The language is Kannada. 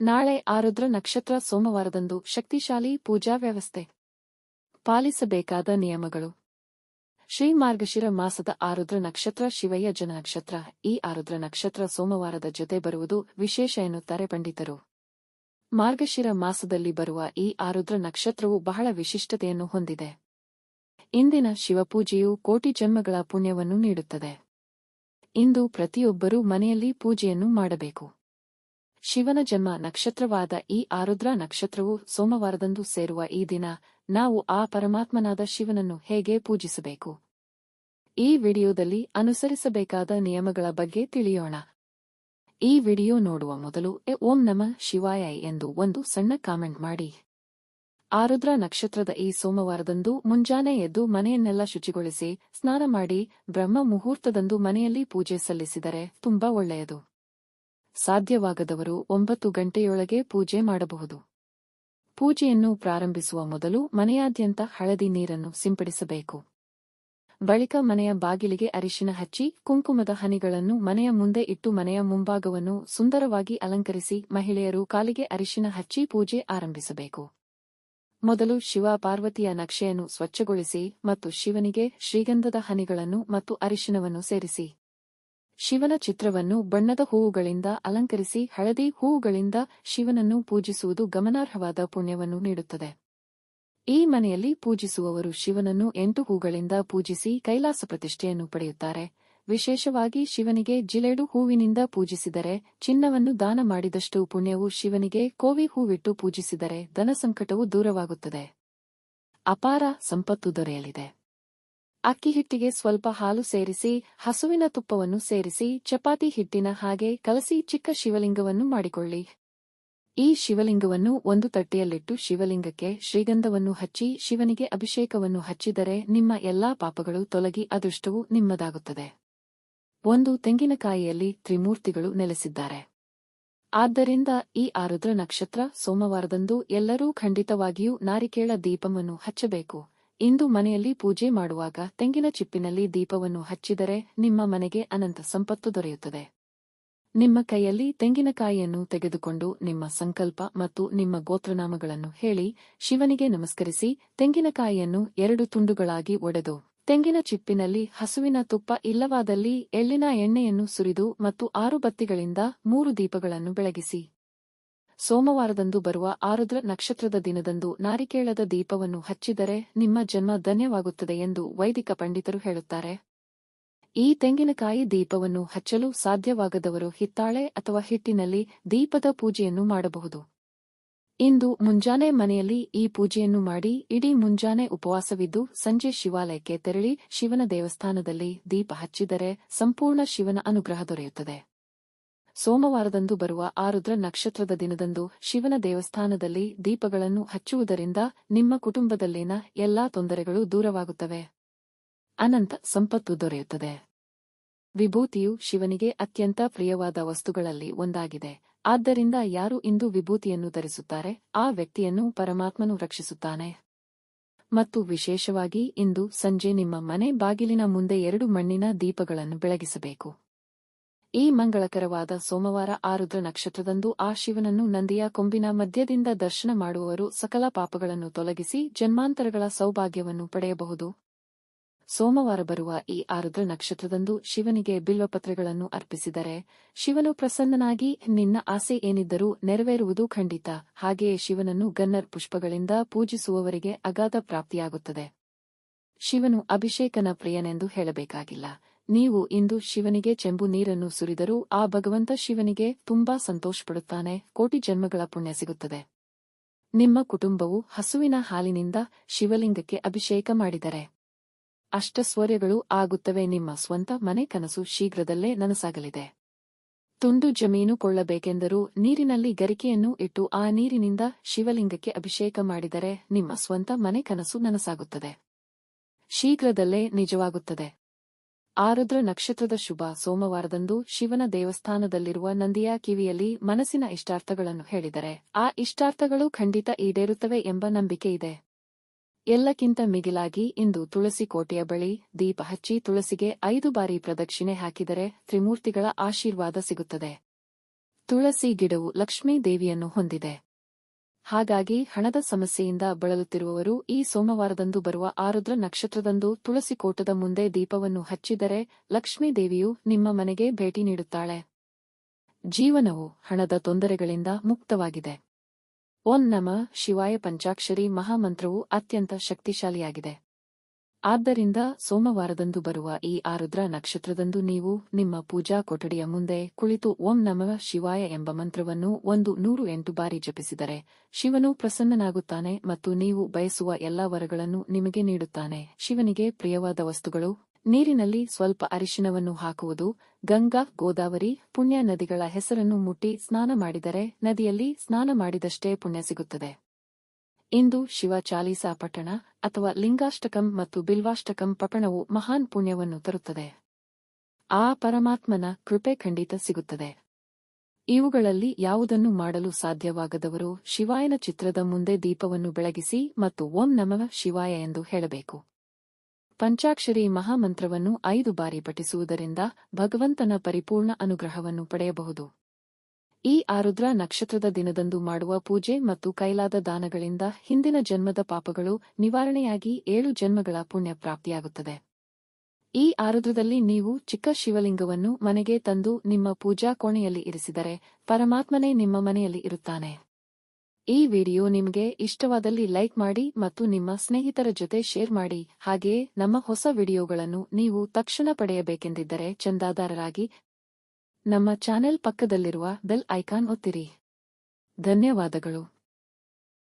ನಾಳೆ ಆರುದ್ರ ನಕ್ಷತ್ರ ಸೋಮವಾರದಂದು ಶಕ್ತಿಶಾಲಿ ಪೂಜಾ ವ್ಯವಸ್ಥೆ. ಪಾಲಿಸಬೇಕಾದ ನಿಯಮಗಳು. ಶ್ರೀ ಮಾರ್ಗಶಿರ ಮಾಸದ ಆರುದ್ರ ನಕ್ಷತ್ರ ಶಿವಯ್ಯ ಜನ ನಕ್ಷತ್ರ ಈ ಆರುದ್ರ ನಕ್ಷತ್ರ ಸೋಮವಾರದ ಜೊತೆ ಬರುವುದು ವಿಶೇಷ ಎನ್ನುತ್ತಾರೆ ಪಂಡಿತರು. ಮಾರ್ಗಶಿರ ಮಾಸದಲ್ಲಿ ಬರುವ ಈ ಆರುದ್ರ ನಕ್ಷತ್ರವು ಬಹಳ ವಿಶಿಷ್ಟತೆಯನ್ನು ಹೊಂದಿದೆ. ಇಂದಿನ ಶಿವಪೂಜೆಯು ಕೋಟಿ ಜನ್ಮಗಳ ಪುಣ್ಯವನ್ನು ನೀಡುತ್ತದೆ. ಇಂದು ಪ್ರತಿಯೊಬ್ಬರೂ ಮನೆಯಲ್ಲಿ ಪೂಜೆಯನ್ನು ಮಾಡಬೇಕು. ಶಿವನ ಜನ್ಮ ನಕ್ಷತ್ರವಾದ ಈ ಆರುದ್ರ ನಕ್ಷತ್ರವು ಸೋಮವಾರದಂದು ಸೇರುವ ಈ ದಿನ ನಾವು ಆ ಪರಮಾತ್ಮನಾದ ಶಿವನನ್ನು ಹೇಗೆ ಪೂಜಿಸಬೇಕು? ಈ ವಿಡಿಯೋದಲ್ಲಿ ಅನುಸರಿಸಬೇಕಾದ ನಿಯಮಗಳ ಬಗ್ಗೆ ತಿಳಿಯೋಣ. ಈ ವಿಡಿಯೋ ನೋಡುವ ಮೊದಲು ಎ ಓಂ ನಮ ಶಿವಾಯ ಎಂದು ಒಂದು ಸಣ್ಣ ಕಾಮೆಂಟ್ ಮಾಡಿ. ಆರುದ್ರ ನಕ್ಷತ್ರದ ಈ ಸೋಮವಾರದಂದು ಮುಂಜಾನೆ ಎದ್ದು ಮನೆಯನ್ನೆಲ್ಲ ಶುಚಿಗೊಳಿಸಿ, ಸ್ನಾನ ಮಾಡಿ, ಬ್ರಹ್ಮ ಮುಹೂರ್ತದಂದು ಮನೆಯಲ್ಲಿ ಪೂಜೆ ಸಲ್ಲಿಸಿದರೆ ತುಂಬಾ ಒಳ್ಳೆಯದು. ಸಾಧ್ಯವಾಗದವರು ಒಂಬತ್ತು ಗಂಟೆಯೊಳಗೆ ಪೂಜೆ ಮಾಡಬಹುದು. ಪೂಜೆಯನ್ನು ಪ್ರಾರಂಭಿಸುವ ಮೊದಲು ಮನೆಯಾದ್ಯಂತ ಹಳದಿ ನೀರನ್ನು ಸಿಂಪಡಿಸಬೇಕು. ಬಳಿಕ ಮನೆಯ ಬಾಗಿಲಿಗೆ ಅರಿಶಿನ ಹಚ್ಚಿ ಕುಂಕುಮದ ಹನಿಗಳನ್ನು ಮನೆಯ ಮುಂದೆ ಇಟ್ಟು ಮನೆಯ ಮುಂಭಾಗವನ್ನು ಸುಂದರವಾಗಿ ಅಲಂಕರಿಸಿ ಮಹಿಳೆಯರು ಕಾಲಿಗೆ ಅರಿಶಿನ ಹಚ್ಚಿ ಪೂಜೆ ಆರಂಭಿಸಬೇಕು. ಮೊದಲು ಶಿವ ಪಾರ್ವತಿಯ ನಕ್ಷೆಯನ್ನು ಸ್ವಚ್ಛಗೊಳಿಸಿ ಮತ್ತು ಶಿವನಿಗೆ ಶ್ರೀಗಂಧದ ಹನಿಗಳನ್ನು ಮತ್ತು ಅರಿಶಿನವನ್ನು ಸೇರಿಸಿ. ಶಿವನ ಚಿತ್ರವನ್ನು ಬಣ್ಣದ ಹೂವುಗಳಿಂದ ಅಲಂಕರಿಸಿ ಹಳದಿ ಹೂವುಗಳಿಂದ ಶಿವನನ್ನು ಪೂಜಿಸುವುದು ಗಮನಾರ್ಹವಾದ ಪುಣ್ಯವನ್ನು ನೀಡುತ್ತದೆ. ಈ ಮನೆಯಲ್ಲಿ ಪೂಜಿಸುವವರು ಶಿವನನ್ನು ಎಂಟು ಹೂಗಳಿಂದ ಪೂಜಿಸಿ ಕೈಲಾಸ ಪ್ರತಿಷ್ಠೆಯನ್ನು ಪಡೆಯುತ್ತಾರೆ. ವಿಶೇಷವಾಗಿ ಶಿವನಿಗೆ ಜಿಲೇಡು ಹೂವಿನಿಂದ ಪೂಜಿಸಿದರೆ, ಚಿನ್ನವನ್ನು ದಾನ ಮಾಡಿದಷ್ಟು ಪುಣ್ಯವು ಶಿವನಿಗೆ ಕೋವಿ ಹೂವಿಟ್ಟು ಪೂಜಿಸಿದರೆ ಧನಸಂಕಟವು ದೂರವಾಗುತ್ತದೆ. ಅಪಾರ ಸಂಪತ್ತು ದೊರೆಯಲಿದೆ. ಅಕ್ಕಿ ಹಿಟ್ಟಿಗೆ ಸ್ವಲ್ಪ ಹಾಲು ಸೇರಿಸಿ, ಹಸುವಿನ ತುಪ್ಪವನ್ನು ಸೇರಿಸಿ, ಚಪಾತಿ ಹಿಟ್ಟಿನ ಹಾಗೆ ಕಲಸಿ ಚಿಕ್ಕ ಶಿವಲಿಂಗವನ್ನು ಮಾಡಿಕೊಳ್ಳಿ. ಈ ಶಿವಲಿಂಗವನ್ನು ಒಂದು ತಟ್ಟೆಯಲ್ಲಿಟ್ಟು ಶಿವಲಿಂಗಕ್ಕೆ ಶ್ರೀಗಂಧವನ್ನು ಹಚ್ಚಿ, ಶಿವನಿಗೆ ಅಭಿಷೇಕವನ್ನು ಹಚ್ಚಿದರೆ ನಿಮ್ಮ ಎಲ್ಲಾ ಪಾಪಗಳು ತೊಲಗಿ ಅದೃಷ್ಟವು ನಿಮ್ಮದಾಗುತ್ತದೆ. ಒಂದು ತೆಂಗಿನಕಾಯಿಯಲ್ಲಿ ತ್ರಿಮೂರ್ತಿಗಳು ನೆಲೆಸಿದ್ದಾರೆ. ಆದ್ದರಿಂದ ಈ ಆರುದ್ರ ನಕ್ಷತ್ರ ಸೋಮವಾರದಂದು ಎಲ್ಲರೂ ಖಂಡಿತವಾಗಿಯೂ ನಾರಿಕೇಳ ದೀಪವನ್ನು ಹಚ್ಚಬೇಕು. ಇಂದು ಮನೆಯಲ್ಲಿ ಪೂಜೆ ಮಾಡುವಾಗ ತೆಂಗಿನ ಚಿಪ್ಪಿನಲ್ಲಿ ದೀಪವನ್ನು ಹಚ್ಚಿದರೆ ನಿಮ್ಮ ಮನೆಗೆ ಅನಂತ ಸಂಪತ್ತು ದೊರೆಯುತ್ತದೆ. ನಿಮ್ಮ ಕೈಯಲ್ಲಿ ತೆಂಗಿನಕಾಯಿಯನ್ನು ತೆಗೆದುಕೊಂಡು ನಿಮ್ಮ ಸಂಕಲ್ಪ ಮತ್ತು ನಿಮ್ಮ ಗೋತ್ರನಾಮಗಳನ್ನು ಹೇಳಿ ಶಿವನಿಗೆ ನಮಸ್ಕರಿಸಿ ತೆಂಗಿನಕಾಯಿಯನ್ನು ಎರಡು ತುಂಡುಗಳಾಗಿ ಒಡೆದು, ತೆಂಗಿನ ಚಿಪ್ಪಿನಲ್ಲಿ ಹಸುವಿನ ತುಪ್ಪ ಇಲ್ಲವಾದಲ್ಲಿ ಎಳ್ಳಿನ ಎಣ್ಣೆಯನ್ನು ಸುರಿದು ಮತ್ತು ಆರು ಬತ್ತಿಗಳಿಂದ ಮೂರು ದೀಪಗಳನ್ನು ಬೆಳಗಿಸಿ. ಸೋಮವಾರದಂದು ಬರುವ ಆರುದ್ರ ನಕ್ಷತ್ರದ ದಿನದಂದು ನಾರಿಕೇಳದ ದೀಪವನ್ನು ಹಚ್ಚಿದರೆ ನಿಮ್ಮ ಜನ್ಮ ಧನ್ಯವಾಗುತ್ತದೆ ಎಂದು ವೈದಿಕ ಪಂಡಿತರು ಹೇಳುತ್ತಾರೆ. ಈ ತೆಂಗಿನಕಾಯಿ ದೀಪವನ್ನು ಹಚ್ಚಲು ಸಾಧ್ಯವಾಗದವರು ಹಿತ್ತಾಳೆ ಅಥವಾ ಹಿಟ್ಟಿನಲ್ಲಿ ದೀಪದ ಪೂಜೆಯನ್ನು ಮಾಡಬಹುದು. ಇಂದು ಮುಂಜಾನೆ ಮನೆಯಲ್ಲಿ ಈ ಪೂಜೆಯನ್ನು ಮಾಡಿ ಇಡೀ ಮುಂಜಾನೆ ಉಪವಾಸವಿದ್ದು ಸಂಜೆ ಶಿವಾಲಯಕ್ಕೆ ತೆರಳಿ ಶಿವನ ದೇವಸ್ಥಾನದಲ್ಲಿ ದೀಪ ಹಚ್ಚಿದರೆ ಸಂಪೂರ್ಣ ಶಿವನ ಅನುಗ್ರಹ ದೊರೆಯುತ್ತದೆ. ಸೋಮವಾರದಂದು ಬರುವ ಆರುದ್ರ ನಕ್ಷತ್ರದ ದಿನದಂದು ಶಿವನ ದೇವಸ್ಥಾನದಲ್ಲಿ ದೀಪಗಳನ್ನು ಹಚ್ಚುವುದರಿಂದ ನಿಮ್ಮ ಕುಟುಂಬದಲ್ಲಿನ ಎಲ್ಲಾ ತೊಂದರೆಗಳು ದೂರವಾಗುತ್ತವೆ. ಅನಂತ ಸಂಪತ್ತು ದೊರೆಯುತ್ತದೆ. ವಿಭೂತಿಯು ಶಿವನಿಗೆ ಅತ್ಯಂತ ಪ್ರಿಯವಾದ ವಸ್ತುಗಳಲ್ಲಿ ಒಂದಾಗಿದೆ. ಆದ್ದರಿಂದ ಯಾರು ಇಂದು ವಿಭೂತಿಯನ್ನು ಧರಿಸುತ್ತಾರೆ, ಆ ವ್ಯಕ್ತಿಯನ್ನು ಪರಮಾತ್ಮನು ರಕ್ಷಿಸುತ್ತಾನೆ. ಮತ್ತು ವಿಶೇಷವಾಗಿ ಇಂದು ಸಂಜೆ ನಿಮ್ಮ ಮನೆ ಬಾಗಿಲಿನ ಮುಂದೆ ಎರಡು ಮಣ್ಣಿನ ದೀಪಗಳನ್ನು ಬೆಳಗಿಸಬೇಕು. ಈ ಮಂಗಳಕರವಾದ ಸೋಮವಾರ ಆರುದ್ರ ನಕ್ಷತ್ರದಂದು ಆ ಶಿವನನ್ನು ನಂದಿಯ ಕೊಂಬಿನ ಮಧ್ಯದಿಂದ ದರ್ಶನ ಮಾಡುವವರು ಸಕಲ ಪಾಪಗಳನ್ನು ತೊಲಗಿಸಿ ಜನ್ಮಾಂತರಗಳ ಸೌಭಾಗ್ಯವನ್ನು ಪಡೆಯಬಹುದು. ಸೋಮವಾರ ಬರುವ ಈ ಆರುದ್ರ ನಕ್ಷತ್ರದಂದು ಶಿವನಿಗೆ ಬಿಲ್ವಪತ್ರಗಳನ್ನು ಅರ್ಪಿಸಿದರೆ, ಶಿವನು ಪ್ರಸನ್ನನಾಗಿ ನಿನ್ನ ಆಸೆ ಏನಿದ್ದರೂ ನೆರವೇರುವುದು ಖಂಡಿತ. ಹಾಗೆಯೇ ಶಿವನನ್ನು ಗನ್ನರ್ ಪುಷ್ಪಗಳಿಂದ ಪೂಜಿಸುವವರಿಗೆ ಅಗಾಧ ಪ್ರಾಪ್ತಿಯಾಗುತ್ತದೆ. ಶಿವನು ಅಭಿಷೇಕನ ಪ್ರಿಯನೆಂದು ಹೇಳಬೇಕಾಗಿಲ್ಲ. ನೀವು ಇಂದು ಶಿವನಿಗೆ ಚೆಂಬು ನೀರನ್ನು ಸುರಿದರೂ ಆ ಭಗವಂತ ಶಿವನಿಗೆ ತುಂಬಾ ಸಂತೋಷಪಡುತ್ತಾನೆ, ಕೋಟಿ ಜನ್ಮಗಳ ಪುಣ್ಯ ಸಿಗುತ್ತದೆ. ನಿಮ್ಮ ಕುಟುಂಬವು ಹಸುವಿನ ಹಾಲಿನಿಂದ ಶಿವಲಿಂಗಕ್ಕೆ ಅಭಿಷೇಕ ಮಾಡಿದರೆ. ಅಷ್ಟಸ್ವರ್ಯಗಳು ಆಗುತ್ತವೆ, ನಿಮ್ಮ ಸ್ವಂತ ಮನೆ ಕನಸು ಶೀಘ್ರದಲ್ಲೇ ನನಸಾಗಲಿದೆ. ತುಂಡು ಜಮೀನು ಕೊಳ್ಳಬೇಕೆಂದರೂ ನೀರಿನಲ್ಲಿ ಗರಿಕೆಯನ್ನು ಇಟ್ಟು ಆ ನೀರಿನಿಂದ ಶಿವಲಿಂಗಕ್ಕೆ ಅಭಿಷೇಕ ಮಾಡಿದರೆ ನಿಮ್ಮ ಸ್ವಂತ ಮನೆ ಕನಸು ನನಸಾಗುತ್ತದೆ. ಶೀಘ್ರದಲ್ಲೇ ನಿಜವಾಗುತ್ತದೆ. ಆರುದ್ರ ನಕ್ಷತ್ರದ ಶುಭ. ಸೋಮವಾರದಂದು ಶಿವನ ದೇವಸ್ಥಾನದಲ್ಲಿರುವ ನಂದಿಯ ಕಿವಿಯಲ್ಲಿ ಮನಸ್ಸಿನ ಇಷ್ಟಾರ್ಥಗಳನ್ನು ಹೇಳಿದರೆ, ಆ ಇಷ್ಟಾರ್ಥಗಳು ಖಂಡಿತ ಈಡೇರುತ್ತವೆ ಎಂಬ ನಂಬಿಕೆ ಇದೆ. ಎಲ್ಲಕ್ಕಿಂತ ಮಿಗಿಲಾಗಿ ಇಂದು ತುಳಸಿ ಕೋಟೆಯ ಬಳಿ ದೀಪ ಹಚ್ಚಿ ತುಳಸಿಗೆ ಐದು ಬಾರಿ ಪ್ರದಕ್ಷಿಣೆ ಹಾಕಿದರೆ ತ್ರಿಮೂರ್ತಿಗಳ ಆಶೀರ್ವಾದ ಸಿಗುತ್ತದೆ. ತುಳಸಿ ಗಿಡವು ಲಕ್ಷ್ಮೀ ದೇವಿಯನ್ನು ಹೊಂದಿದೆ. ಹಾಗಾಗಿ ಹಣದ ಸಮಸ್ಯೆಯಿಂದ ಬಳಲುತ್ತಿರುವವರು ಈ ಸೋಮವಾರದಂದು ಬರುವ ಆರುದ್ರ ನಕ್ಷತ್ರದಂದು ತುಳಸಿ ಕೋಟದ ಮುಂದೆ ದೀಪವನ್ನು ಹಚ್ಚಿದರೆ ಲಕ್ಷ್ಮೀ ದೇವಿಯು ನಿಮ್ಮ ಮನೆಗೆ ಭೇಟಿ ನೀಡುತ್ತಾಳೆ. ಜೀವನವು ಹಣದ ತೊಂದರೆಗಳಿಂದ ಮುಕ್ತವಾಗಿದೆ. ಓಂ ನಮ. ಶಿವಾಯ ಪಂಚಾಕ್ಷರಿ ಮಹಾಮಂತ್ರವು ಅತ್ಯಂತ ಶಕ್ತಿಶಾಲಿಯಾಗಿದೆ. ಆದ್ದರಿಂದ ಸೋಮವಾರದಂದು ಬರುವ ಈ ಆರುದ್ರ ನಕ್ಷತ್ರದಂದು ನೀವು ನಿಮ್ಮ ಪೂಜಾ ಕೊಠಡಿಯ ಮುಂದೆ ಕುಳಿತು ಓಂ ನಮಃ ಶಿವಾಯ ಎಂಬ ಮಂತ್ರವನ್ನು ಒಂದು ನೂರು ಎಂಟು ಬಾರಿ ಜಪಿಸಿದರೆ ಶಿವನು ಪ್ರಸನ್ನನಾಗುತ್ತಾನೆ ಮತ್ತು ನೀವು ಬಯಸುವ ಎಲ್ಲಾ ವರಗಳನ್ನು ನಿಮಗೆ ನೀಡುತ್ತಾನೆ. ಶಿವನಿಗೆ ಪ್ರಿಯವಾದ ವಸ್ತುಗಳು ನೀರಿನಲ್ಲಿ ಸ್ವಲ್ಪ ಅರಿಶಿನವನ್ನು ಹಾಕುವುದು, ಗಂಗಾ, ಗೋದಾವರಿ, ಪುಣ್ಯ ನದಿಗಳ ಹೆಸರನ್ನು ಮುಟ್ಟಿ ಸ್ನಾನ ಮಾಡಿದರೆ ನದಿಯಲ್ಲಿ ಸ್ನಾನ ಮಾಡಿದಷ್ಟೇ ಪುಣ್ಯ ಸಿಗುತ್ತದೆ. ಇಂದು ಶಿವ ಚಾಲೀಸಾ ಪಠಣ ಅಥವಾ ಲಿಂಗಾಷ್ಟಕಂ ಮತ್ತು ಬಿಲ್ವಾಷ್ಟಕಂ ಪಠಣವು ಮಹಾನ್ ಪುಣ್ಯವನ್ನು ತರುತ್ತದೆ. ಆ ಪರಮಾತ್ಮನ ಕೃಪೆ ಖಂಡಿತ ಸಿಗುತ್ತದೆ. ಇವುಗಳಲ್ಲಿ ಯಾವುದನ್ನು ಮಾಡಲು ಸಾಧ್ಯವಾಗದವರು ಶಿವಾಯನ ಚಿತ್ರದ ಮುಂದೆ ದೀಪವನ್ನು ಬೆಳಗಿಸಿ ಮತ್ತು ಓಂ ನಮಃ ಶಿವಾಯ ಎಂದು ಹೇಳಬೇಕು. ಪಂಚಾಕ್ಷರಿ ಮಹಾಮಂತ್ರವನ್ನು ಐದು ಬಾರಿ ಪಠಿಸುವುದರಿಂದ ಭಗವಂತನ ಪರಿಪೂರ್ಣ ಅನುಗ್ರಹವನ್ನು ಪಡೆಯಬಹುದು. ಈ ಆರುದ್ರ ನಕ್ಷತ್ರದ ದಿನದಂದು ಮಾಡುವ ಪೂಜೆ ಮತ್ತು ಕೈಲಾದ ದಾನಗಳಿಂದ ಹಿಂದಿನ ಜನ್ಮದ ಪಾಪಗಳು ನಿವಾರಣೆಯಾಗಿ ಏಳು ಜನ್ಮಗಳ ಪುಣ್ಯ ಪ್ರಾಪ್ತಿಯಾಗುತ್ತದೆ. ಈ ಆರುದ್ರದಲ್ಲಿ ನೀವು ಚಿಕ್ಕ ಶಿವಲಿಂಗವನ್ನು ಮನೆಗೆ ತಂದು ನಿಮ್ಮ ಪೂಜಾ ಕೋಣೆಯಲ್ಲಿ ಇರಿಸಿದರೆ ಪರಮಾತ್ಮನೇ ನಿಮ್ಮ ಮನೆಯಲ್ಲಿ ಇರುತ್ತಾನೆ. ಈ ವಿಡಿಯೋ ನಿಮಗೆ ಇಷ್ಟವಾದಲ್ಲಿ ಲೈಕ್ ಮಾಡಿ ಮತ್ತು ನಿಮ್ಮ ಸ್ನೇಹಿತರ ಜೊತೆ ಶೇರ್ ಮಾಡಿ. ಹಾಗೆಯೇ ನಮ್ಮ ಹೊಸ ವಿಡಿಯೋಗಳನ್ನು ನೀವು ತಕ್ಷಣ ಪಡೆಯಬೇಕೆಂದಿದ್ದರೆ ಚಂದಾದಾರರಾಗಿ ನಮ್ಮ ಚಾನೆಲ್ ಪಕ್ಕದಲ್ಲಿರುವ ಬೆಲ್ ಐಕಾನ್ ಒತ್ತಿರಿ. ಧನ್ಯವಾದಗಳು.